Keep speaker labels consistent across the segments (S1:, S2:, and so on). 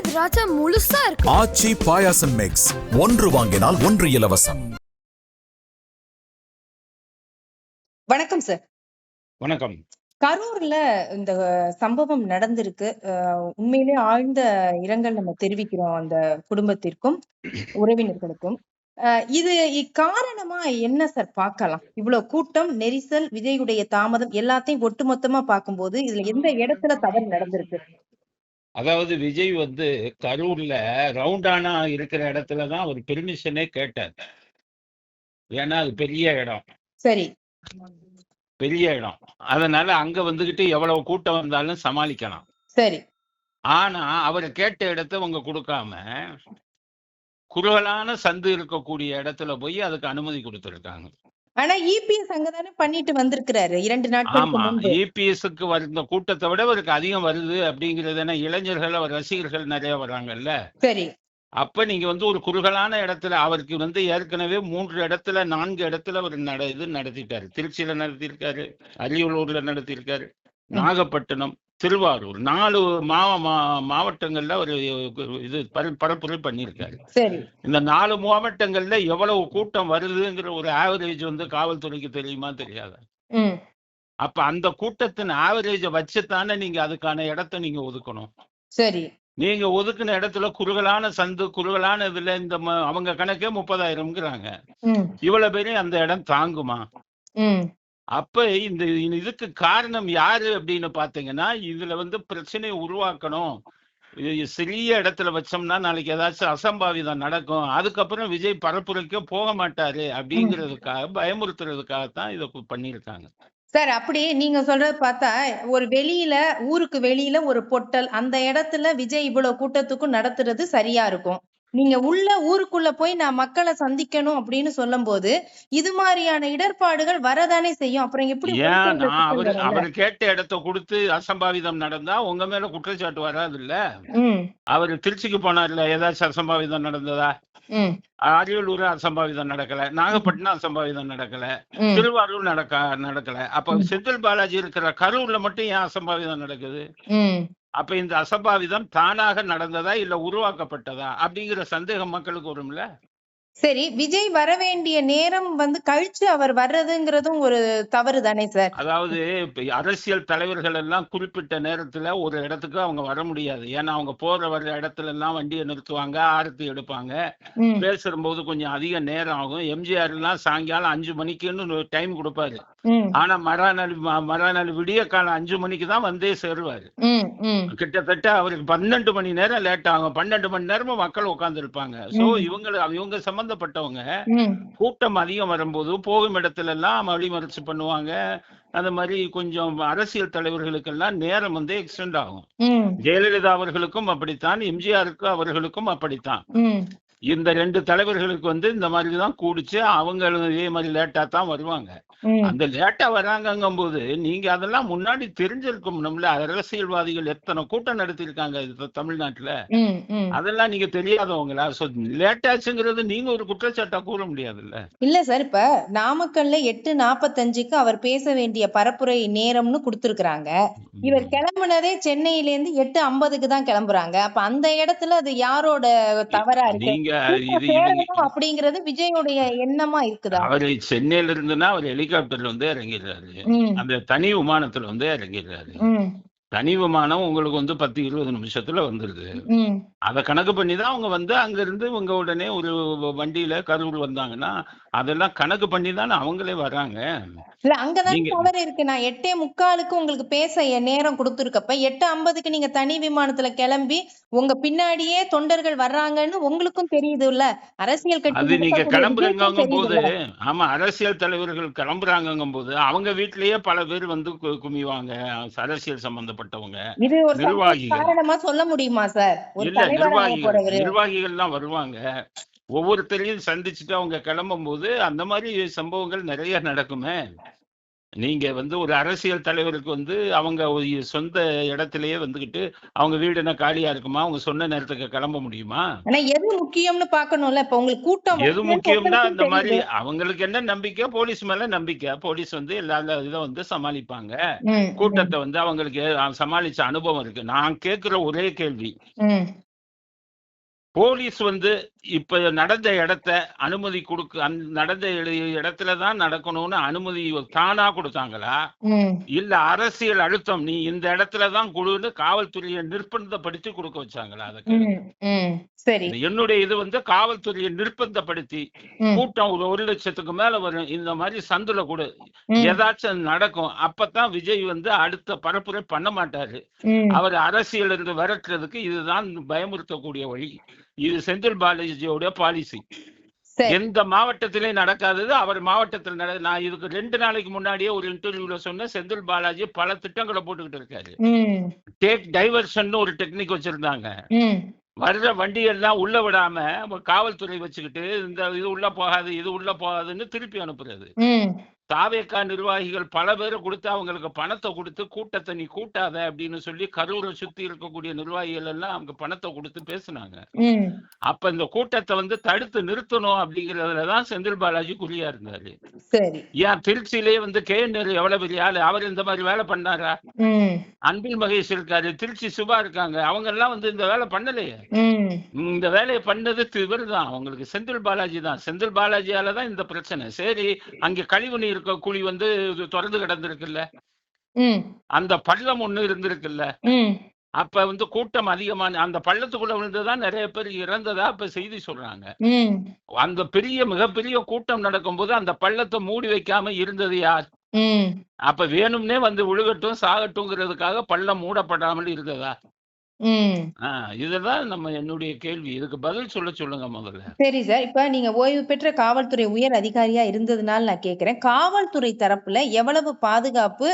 S1: திராட்சை முழுசா இருக்கு.
S2: ஆச்சி பாயாசம் மிக்ஸ் ஒன்று வாங்கினால் ஒன்று இலவசம்.
S3: வணக்கம் சார்
S4: வணக்கம்.
S3: கரூர்ல இந்த சம்பவம் நடந்திருக்கு. உண்மையிலே ஆழ்ந்த இரங்கல் நம்ம தெரிவிக்கிறோம் அந்த குடும்பத்திற்கும் உறவினர்களுக்கும். அஹ் இது இக்காரணமா என்ன சார் பார்க்கலாம். இவ்வளவு கூட்டம் நெரிசல் விஜயுடைய தாமதம் எல்லாத்தையும் ஒட்டுமொத்தமா பார்க்கும்போது இதுல எந்த இடத்துல தவறு நடந்திருக்கு?
S4: அதாவது விஜய் வந்து கரூர்ல ரவுண்டானா இருக்கிற இடத்துல தான் அவர் பெர்மிஷனே கேட்டார். ஏன்னா அது பெரிய இடம்.
S3: சரி.
S4: பெரிய இடம். அதனால அங்க வந்துகிட்டு எவ்வளவு கூட்டம் வந்தாலும் சமாளிக்கலாம்.
S3: சரி.
S4: ஆனா அவர் கேட்ட இடத்த அவங்க கொடுக்காம குறுகலான சந்து இருக்கக்கூடிய இடத்துல போய் அதுக்கு அனுமதி கொடுத்திருக்காங்க.
S3: ஆனா இபிஎஸ் அங்கதானே பண்ணிட்டு வந்திருக்கிறாரு. இரண்டு நாட்களுக்கு
S4: இபிஎஸ்க்கு வந்த கூட்டத்தை விட அவருக்கு அதிகம் வருது அப்படிங்கிறது என்ன? இளைஞர்கள் அவர் ரசிகர்கள் நிறைய வர்றாங்கல்ல
S3: சரி.
S4: அப்ப நீங்க வந்து ஒரு குறுகலான இடத்துல அவருக்கு வந்து ஏற்கனவே மூன்று இடத்துல நான்கு இடத்துல அவர் நட இது நடத்திட்டாரு. திருச்சியில நடத்தியிருக்காரு அரியலூர்ல நடத்தியிருக்காரு நாகப்பட்டினம். திருவாரூர். நாலு மாவ மாவட்டங்கள்ல ஒரு இது பர- பரப்புரை பண்ணியிருக்காரு. இந்த நாலு மாவட்டங்கள்ல எவ்வளவு கூட்டம் வருதுங்கிற ஒரு ஆவரேஜ் வந்து காவல்துறைக்கு தெரியுமா தெரியாதா? அப்ப அந்த கூட்டத்தின் ஆவரேஜை வச்சுத்தானே நீங்க அதுக்கான இடத்த நீங்க ஒதுக்கணும்.
S3: சரி.
S4: நீங்க ஒதுக்குன இடத்துல குறுகலான சந்து குறுகலான இதுல இந்த அவங்க கணக்கே முப்பதாயிரம்ங்கிறாங்க. இவ்வளவு பேரும் அந்த இடம் தாங்குமா? அப்ப இந்த இதுக்கு காரணம் யாரு அப்படின்னு பாத்தீங்கன்னா இதுல வந்து பிரச்சனையை உருவாக்கணும். சிறிய இடத்துல வச்சோம்னா நாளைக்கு ஏதாச்சும் அசம்பாவிதம் நடக்கும். அதுக்கப்புறம் விஜய் பரப்புரைக்கே போக மாட்டாரு அப்படிங்கிறதுக்காக பயமுறுத்துறதுக்காகத்தான் இதை பண்ணியிருக்காங்க.
S3: சார் அப்படி நீங்க சொல்றது பார்த்தா ஒரு வெளியில ஊருக்கு வெளியில ஒரு பொட்டல் அந்த இடத்துல விஜய் இவ்வளவு கூட்டத்துக்கும் நடத்துறது சரியா இருக்கும். நீங்க உள்ள ஊருக்குள்ள போய் நான் மக்களை சந்திக்கணும் அப்படின்னு சொல்லும்போது இது மாதிரியான இடர்பாடுகள் வரதானே செய்யும். அப்புறம் எப்படி
S4: அவரு? அவர் கேட்ட இடத்த கொடுத்து அசம்பாவிதம் நடந்தா உங்க மேல குற்றச்சாட்டு வராது இல்ல? அவர் திருச்சிக்கு போனார்ல ஏதாச்சும் அசம்பாவிதம் நடந்ததா? அரியலூர் அசம்பாவிதம் நடக்கல. நாகப்பட்டினம் அசம்பாவிதம் நடக்கல. திருவாரூர் நடக்க நடக்கல. அப்ப செந்தில் பாலாஜி இருக்கிற கரூர்ல மட்டும் ஏன் அசம்பாவிதம் நடக்குது? அப்ப இந்த அசம்பாவிதம் தானாக நடந்ததா இல்ல உருவாக்கப்பட்டதா அப்படிங்கிற சந்தேகம் மக்களுக்கு வரும்ல?
S3: சரி விஜய் வர வேண்டிய நேரம் வந்து கழிச்சு அவர் வர்றதுங்கிறதும் ஒரு தவறு தானே சார்?
S4: அதாவது இப்ப அரசியல் தலைவர்கள் எல்லாம் குறிப்பிட்ட நேரத்துல ஒரு இடத்துக்கு அவங்க வர முடியாது. ஏன்னா அவங்க போற வர்ற இடத்துல எல்லாம் வண்டியை நிறுத்துவாங்க ஆரத்தி எடுப்பாங்க.
S3: ம்.
S4: பேசும்போது கொஞ்சம் அதிக நேரம் ஆகும். எம்ஜிஆர் எல்லாம் சாயங்காலம் அஞ்சு மணிக்குன்னு டைம் கொடுப்பாரு.
S3: ம்.
S4: ஆனா மறுநாள் ம- மறுநாள் விடிய காலம் அஞ்சு மணிக்கு தான் வந்தே சேருவாரு.
S3: ம் ம்.
S4: கிட்டத்தட்ட அவருக்கு பன்னெண்டு மணி நேரம் லேட் ஆகும். பன்னெண்டு மணி நேரமும் மக்கள் உட்கார்ந்து இருப்பாங்க சோ
S3: ம்.
S4: இவங்க இவங்க சம்பந்தப்பட்டவங்க கூட்டம் அதிகம் வரும்போது போகும் இடத்துல எல்லாம் வழிமறிச்சு பண்ணுவாங்க. அந்த மாதிரி கொஞ்சம் அரசியல் தலைவர்களுக்கெல்லாம் நேரம் வந்து எக்ஸ்டெண்ட் ஆகும். ஜெயலலிதா அவர்களுக்கும் அப்படித்தான் எம்ஜிஆருக்கு அவர்களுக்கும் அப்படித்தான். இந்த ரெண்டு தலைவர்களுக்கு வந்து இந்த மாதிரி தான் கூடிச்சு. அவங்களும் இதே மாதிரி லேட்டா தான் வருவாங்க. அந்த லேட்டா வராங்கங்கும் போது நீங்க அதெல்லாம் முன்னாடி தெரிஞ்சிருக்கணும்ல. அரசியல்வாதிகள் எத்தனை கூட்டம் நடத்திருக்காங்க தமிழ்நாட்டுல. அதெல்லாம் நீங்க தெரியாதவங்களா? சோ லேட்டாச்சுங்கிறது நீங்க ஒரு குற்றச்சாட்டா கூற முடியாதுல்ல.
S3: இல்ல சார் இப்ப நாமக்கல்ல எட்டு நாப்பத்தஞ்சுக்கு அவர் பேச வேண்டிய பரப்புரை நேரம்னு கொடுத்திருக்கிறாங்க. இவர் கிளம்புனதே சென்னையில இருந்து எட்டு ஐம்பதுக்கு தான் கிளம்புறாங்க. அப்ப அந்த இடத்துல அது யாரோட தவறா இருக்கு? அப்படிங்கிறது விஜயோடைய எண்ணமா இருக்குதா?
S4: அவரு சென்னையில இருந்துன்னா அவர் ஹெலிகாப்டர்ல வந்து இறங்கிடுறாரு. அந்த தனி விமானத்துல வந்து இறங்கிடுறாரு. தனி விமானம் உங்களுக்கு வந்து பத்து இருபது நிமிஷத்துல வந்துருது. அதை கணக்கு பண்ணி தான் அவங்க வந்து அங்க இருந்து இவங்க உடனே ஒரு வண்டியில கரூர் வந்தாங்கன்னா அதெல்லாம் கணக்கு பண்ணி தானே அவங்களே வர்றாங்க.
S3: இல்ல அங்கதான் தவறு இருக்கு. நான் எட்டே முக்காலுக்கு உங்களுக்கு பேச நேரம் கொடுத்துருக்கப்ப எட்டு ஐம்பதுக்கு நீங்க தனி விமானத்துல கிளம்பி உங்க பின்னாடியே தொண்டர்கள் வர்றாங்கன்னு உங்களுக்கும் தெரியுதுல்ல. அரசியல் கட்சி
S4: அது நீங்க
S3: விஜய்க்கும்
S4: போது? ஆமா அரசியல் தலைவர்கள் கிளம்புறாங்கங்கும் போது அவங்க வீட்லயே பல பேர் வந்து குமிவாங்க. அரசியல் சம்பந்தப்பட்டவங்க
S3: இது
S4: நிர்வாகிகள்.
S3: சொல்ல முடியுமா சார்?
S4: இல்ல நிர்வாகிகள்.
S3: போறவரு.
S4: நிர்வாகிகள்லாம் வருவாங்க. ஒவ்வொருத்தரையும் சந்திச்சுட்டு அவங்க கிளம்பும் போது அந்த மாதிரி சம்பவங்கள் நிறைய நடக்குமே. நீங்க வந்து ஒரு அரசியல் தலைவருக்கு வந்து அவங்க ஒரு சொந்த இடத்திலேயே வந்துகிட்டு அவங்க வீடு என்ன காலியா இருக்குமா? அவங்க சொன்ன நேரத்துக்கு கிளம்ப முடியுமா?
S3: ஆனா எது முக்கியம்னு பாக்கணும்ல இப்ப உங்களுக்கு கூட்டம்
S4: எது முக்கியம்னா அந்த மாதிரி. அவங்களுக்கு என்ன நம்பிக்கை? போலீஸ் மேல நம்பிக்கை. போலீஸ் வந்து எல்லா இதை வந்து சமாளிப்பாங்க. கூட்டத்தை வந்து அவங்களுக்கு சமாளிச்ச அனுபவம் இருக்கு. நான் கேட்கிற ஒரே கேள்வி. போலீஸ் வந்து இப்ப நடந்த இடத்த அனுமதி கொடுக்க நடந்த இட- இடத்துல தான் நடக்கணும்னு அனுமதி தானா கொடுத்தாங்களா? இல்ல அரசியல் அழுத்தம் நீ இந்த இடத்துல தான் குழுன்னு காவல்துறையை நிர்பந்தப்படுத்தி கொடுக்க வச்சாங்களா அதை கேளுங்க.
S3: ம் ம். சரி.
S4: இந்த என்னுடைய இது வந்து காவல்துறையை நிர்பந்தப்படுத்தி கூட்டம் ஒரு ஒரு லட்சத்துக்கு மேல வரும். இந்த மாதிரி சந்துல கூட. ஏதாச்சும் நடக்கும். அப்பதான் விஜய் வந்து அடுத்த பரப்புரை பண்ண மாட்டாரு. அவர் அரசியல் இருந்து விரட்டுறதுக்கு இதுதான் பயமுறுத்தக்கூடிய வழி. இது செந்தில் பாலாஜியோட பாலிசி எந்த மாவட்டத்திலே நடக்காதது அவர் மாவட்டத்தில் நட நான் இதுக்கு ரெண்டு நாளைக்கு முன்னாடியே ஒரு இன்டர்வியூல சொன்னேன் செந்தில் பாலாஜி பல திட்டங்களை போட்டுக்கிட்டு இருக்காரு. டேக் டைவர்ஷன் ஒரு டெக்னிக் வச்சிருந்தாங்க. வர்ற வண்டி எல்லாம் உள்ள விடாம காவல்துறை வச்சுக்கிட்டு இந்த இது உள்ள போகாது இது உள்ள போகாதுன்னு திருப்பி அனுப்புறது. தாவேக்கா நிர்வாகிகள் பல பேரை கொடுத்து அவங்களுக்கு பணத்தை கொடுத்து கூட்டத்தை நீ கூட்டாத அப்படின்னு சொல்லி கரூரை சுத்தி இருக்கக்கூடிய நிர்வாகிகள் எல்லாம் அவங்க பணத்தை கொடுத்து பேசுனாங்க. அப்ப இந்த கூட்டத்தை வந்து தடுத்து நிறுத்தணும் அப்படிங்கறதுல தான் செந்தில் பாலாஜி குறியா இருந்தாரு. ஏன் திருச்சியிலேயே வந்து கே நேரு எவ்வளவு பெரிய ஆளு? அவர் இந்த மாதிரி வேலை பண்ணாரா? அன்பில் மகேஷ் இருக்காரு திருச்சி சுபா இருக்காங்க அவங்க எல்லாம் வந்து இந்த வேலை பண்ணலையே. இந்த வேலையை பண்ணது இவர் தான் அவங்களுக்கு செந்தில் பாலாஜி தான். செந்தில் பாலாஜியால தான் இந்த பிரச்சனை. சரி அங்க கழிவு நீர் க- குழி வந்து திறந்து கிடந்திருக்குல்ல? அந்த பள்ளம் ஒண்ணு இருந்திருக்குல்ல? அப்ப வந்து கூட்டம் அதிகமான அந்த பள்ளத்துக்குள்ள விழுந்துதான் நிறைய பேர் இறந்ததா இப்ப செய்தி சொல்றாங்க. அந்த பெரிய மிகப்பெரிய கூட்டம் நடக்கும்போது அந்த பள்ளத்தை மூடி வைக்காம இருந்தது யார்? அப்ப வேணும்னே வந்து விழுகட்டும் சாகட்டும்ங்கிறதுக்காக பள்ளம் மூடப்படாமல் இருந்ததா?
S3: ம்.
S4: ஆஹ் இதுதான் நம்ம என்னுடைய கேள்வி. இதுக்கு பதில் சொல்ல சொல்லுங்க முதல்ல.
S3: சரி சார். இப்ப நீங்க ஓய்வு பெற்ற காவல்துறை உயர் அதிகாரியா இருந்ததுனால நான் கேக்குறேன் காவல்துறை தரப்புல எவ்வளவு பாதுகாப்பு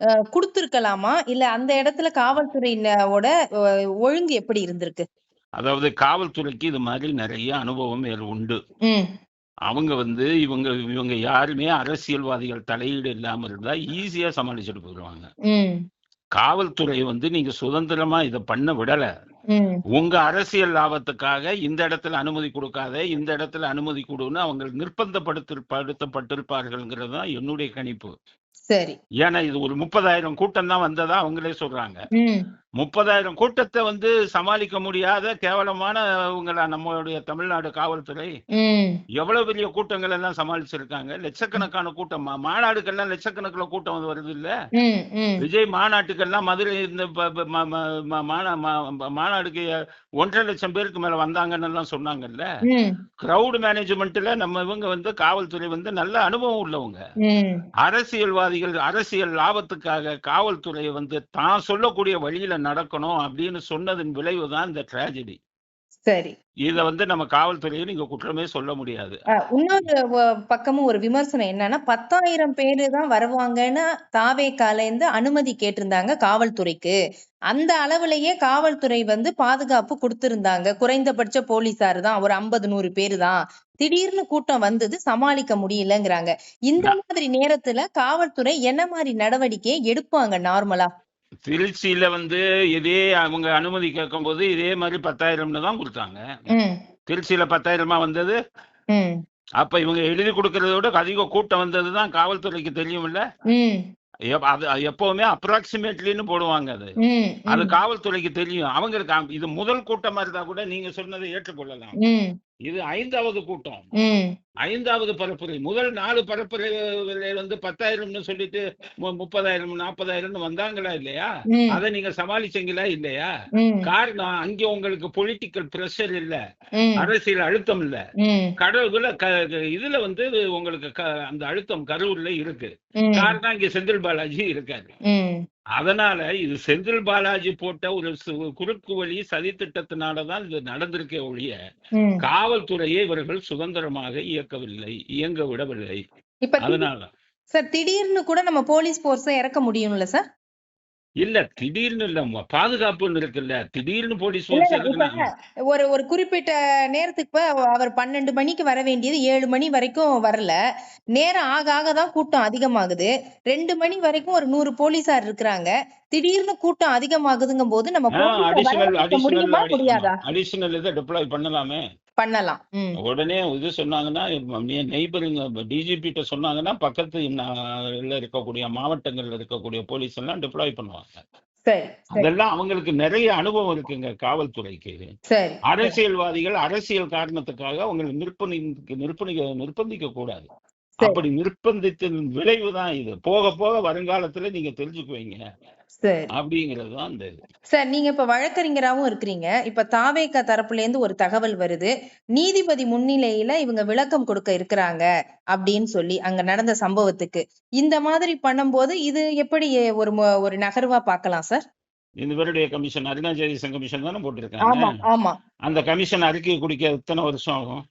S3: அஹ், கொடுத்திருக்கலாமா? இல்ல அந்த இடத்துல காவல்துறையினோட அஹ், ஒழுங்கு எப்படி இருந்திருக்கு?
S4: அதாவது காவல்துறைக்கு இது மாதிரி நிறைய அனுபவம் வேறு உண்டு.
S3: ம்.
S4: அவங்க வந்து இவங்க இவங்க யாருமே அரசியல்வாதிகள் தலையீடு இல்லாம இருந்தா ஈஸியா சமாளிச்சுட்டு போயிடுவாங்க
S3: ம்.
S4: காவல்துறை வந்து நீங்க சுதந்திரமா இதை பண்ண விடல. உங்க அரசியல் லாபத்துக்காக இந்த இடத்துல அனுமதி கொடுக்காத இந்த இடத்துல அனுமதி கொடுன்னு அவங்க நிர்பந்தப்படுத்தி படுத்தப்பட்டிருப்பார்கள்ங்கிறது தான் என்னுடைய கணிப்பு.
S3: சரி.
S4: ஏன்னா இது ஒரு முப்பதாயிரம் கூட்டம் தான் வந்ததா அவங்களே சொல்றாங்க. முப்பதாயிரம் கூட்டத்தை வந்து சமாளிக்க முடியாத கேவலமானவங்களா நம்மளுடைய தமிழ்நாடு காவல்துறை? எவ்வளவு பெரிய கூட்டங்கள் எல்லாம் சமாளிச்சிருக்காங்க? லட்சக்கணக்கான கூட்டம். மாநாடுக்கெல்லாம் லட்சக்கணக்கில் கூட்டம் வந்து வருது இல்ல? விஜய் மாநாட்டுக்கெல்லாம் மதுரை இந்த மாநாடுக்கு ஒன்றரை லட்சம் பேருக்கு மேல வந்தாங்கன்னு எல்லாம் சொன்னாங்கல்ல? கிரவுட் மேனேஜ்மெண்ட்ல நம்ம இவங்க வந்து காவல்துறை வந்து நல்ல அனுபவம் உள்ளவங்க. அரசியல்வாதிகள் அரசியல் லாபத்துக்காக காவல்துறை வந்து தான் சொல்லக்கூடிய வழியில நடக்கணும் அப்படின்னு சொன்னதன் விளைவு தான் இந்த tragedy.
S3: சரி.
S4: இத வந்து நம்ம காவல்துறையை நீங்க குற்றமே சொல்ல முடியாது.
S3: இன்னொரு பக்கமும் ஒரு விமர்சனம் என்னன்னா பத்தாயிரம் பேரு தான் வருவாங்கன்னு தாவேக்கால இருந்து அனுமதி கேட்டிருந்தாங்க காவல்துறைக்கு. அந்த அளவுலயே காவல்துறை வந்து பாதுகாப்பு கொடுத்திருந்தாங்க. குறைந்தபட்ச போலீசார் தான் ஒரு ஐம்பது நூறு பேரு தான். திடீர்னு கூட்டம் வந்தது சமாளிக்க முடியலங்கிறாங்க. இந்த மாதிரி நேரத்துல காவல்துறை என்ன மாதிரி நடவடிக்கையை எடுப்பாங்க நார்மலா?
S4: திருச்சியில வந்து இதே அவங்க அனுமதி கேட்கும்போது இதே மாதிரி பத்தாயிரம்னு தான் கொடுத்தாங்க. திருச்சியில பத்தாயிரமா வந்தது? அப்ப இவங்க எழுதி கொடுக்கறத விட அதிக கூட்டம் வந்தது தான் காவல்துறைக்கு தெரியும்ல?
S3: ம்.
S4: எப்- அது எப்பவுமே அப்ராக்சிமேட்லின்னு போடுவாங்க அது. அது காவல்துறைக்கு தெரியும். அவங்களுக்கு இது முதல் கூட்டமா இருந்தா கூட நீங்க சொன்னதை ஏற்றுக்கொள்ளலாம். இது ஐந்தாவது கூட்டம். ஐந்தாவது பரப்புரை. முதல் நாலு பரப்புரை வந்து பத்தாயிரம்னு சொல்லிட்டு முப்பதாயிரம் நாற்பதாயிரம்னு வந்தாங்களா இல்லையா? அதை நீங்க சமாளிச்சீங்களா இல்லையா? காரணம் அங்க உங்களுக்கு பொலிட்டிக்கல் பிரஷர் இல்ல. அரசியல் அழுத்தம் இல்ல.
S3: ம்.
S4: கடவுள க- இதுல வந்து உங்களுக்கு அந்த அழுத்தம் கரூர்ல இருக்கு. காரணம் இங்க செந்தில் பாலாஜி இருக்காரு. அதனால இது செந்தில் பாலாஜி போட்ட ஒரு குறுக்கு வழி சதி திட்டத்தினாலதான் இது நடந்திருக்கே ஒழிய காவல்துறையை இவர்கள் சுதந்திரமாக இயக்கவில்லை இயங்க விடவில்லை அதனால
S3: சார் திடீர்னு கூட நம்ம போலீஸ் போர்ஸ இறக்க முடியும்ல சார்?
S4: இல்ல திடீர்னு இல்ல பாதுகாப்புன்னு இருக்குல்ல திடீர்னு போலீஸ்
S3: இல்ல
S4: force
S3: இல்ல, இப்ப
S4: எதுக்குன்னா
S3: ஒரு ஒரு குறிப்பிட்ட நேரத்துக்கு இப்ப அவர் பன்னெண்டு மணிக்கு வர வேண்டியது ஏழு மணி வரைக்கும் வரல. நேரம் ஆக ஆக தான் கூட்டம் அதிகமாகுது. ரெண்டு மணி வரைக்கும் ஒரு நூறு போலீசார் இருக்கிறாங்க. திடீர்னு கூட்டம் அதிகமாகுதுங்கும் போது நம்ம முடியுமா
S4: அடிஷனல்
S3: முடியாதா?
S4: அடிஷனல் இதை டிப்ளாய் பண்ணலாமே.
S3: பண்ணலாம்.
S4: உடனே இது சொன்னாங்கன்னா நெய்பருங்க டிஜிபி கிட்ட சொன்னாங்கன்னா பக்கத்து நா- ல இருக்கக்கூடிய மாவட்டங்கள்ல இருக்கக்கூடிய போலீஸ் எல்லாம் டிப்ளாய் பண்ணுவாங்க. அதெல்லாம் அவங்களுக்கு நிறைய அனுபவம் இருக்குங்க காவல்துறைக்கு. அரசியல்வாதிகள் அரசியல் காரணத்துக்காக அவங்களை நிர்பந்தி நிர்பந்திக்க நிர்பந்திக்க கூடாது. அப்படி நிர்பந்தித்தின் விளைவு தான் இது. போக போக வருங்காலத்துல நீங்க தெரிஞ்சுக்குவீங்க.
S3: சரி.
S4: அப்படிங்கிறது தான் அந்த இது.
S3: சார் நீங்க இப்ப வழக்கறிஞராவும் இருக்கிறீங்க. இப்ப தாவேக்கா தரப்புல இருந்து ஒரு தகவல் வருது. நீதிபதி முன்னிலையில இவங்க விளக்கம் கொடுக்க இருக்கிறாங்க அப்படின்னு சொல்லி அங்க நடந்த சம்பவத்துக்கு. இந்த மாதிரி பண்ணும்போது இது எப்படி ஒரு ஒரு நகர்வா பார்க்கலாம் சார்?
S4: இந்த வருடைய கமிஷன் அருணாச்சலேசன் கமிஷன் தானே
S3: ஆமா
S4: போட்டிருக்காங்க?
S3: ஆமா
S4: அந்த கமிஷன் அறிக்கை குடிக்க எத்தனை வருஷம் ஆகும்?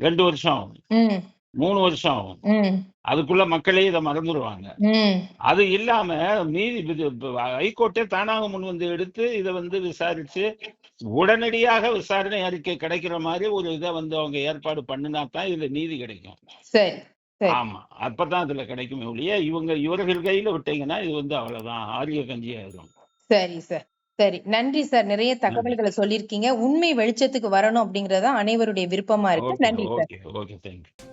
S4: ரெண்டு வருஷம் ஆகும். மூணு வருஷம் ஆகும். அதுக்குள்ள மக்களே இதை மறந்துடுவாங்க அது இல்லாம நீதி ஹைகோர்ட்டே தானாக முன் வந்து எடுத்து இதை வந்து விசாரிச்சு உடனடியாக விசாரணை அறிக்கை கிடைக்கிற மாதிரி ஒரு இதை வந்து அவங்க ஏற்பாடு பண்ணினா தான் இதுல நீதி கிடைக்கும். ஆமா. அப்பதான் அதுல கிடைக்குமே ஒழிய இவங்க இவர்கள் கையில விட்டீங்கன்னா இது வந்து அவ்வளவுதான். ஆரிய கஞ்சி
S3: சரி சார். சரி. நன்றி சார். நிறைய தகவல்களை சொல்லியிருக்கீங்க. உண்மை வெளிச்சத்துக்கு வரணும் அப்படிங்கறது அனைவருடைய விருப்பமா இருக்கு. நன்றி சார்.
S4: Okay okay. தேங்க்யூ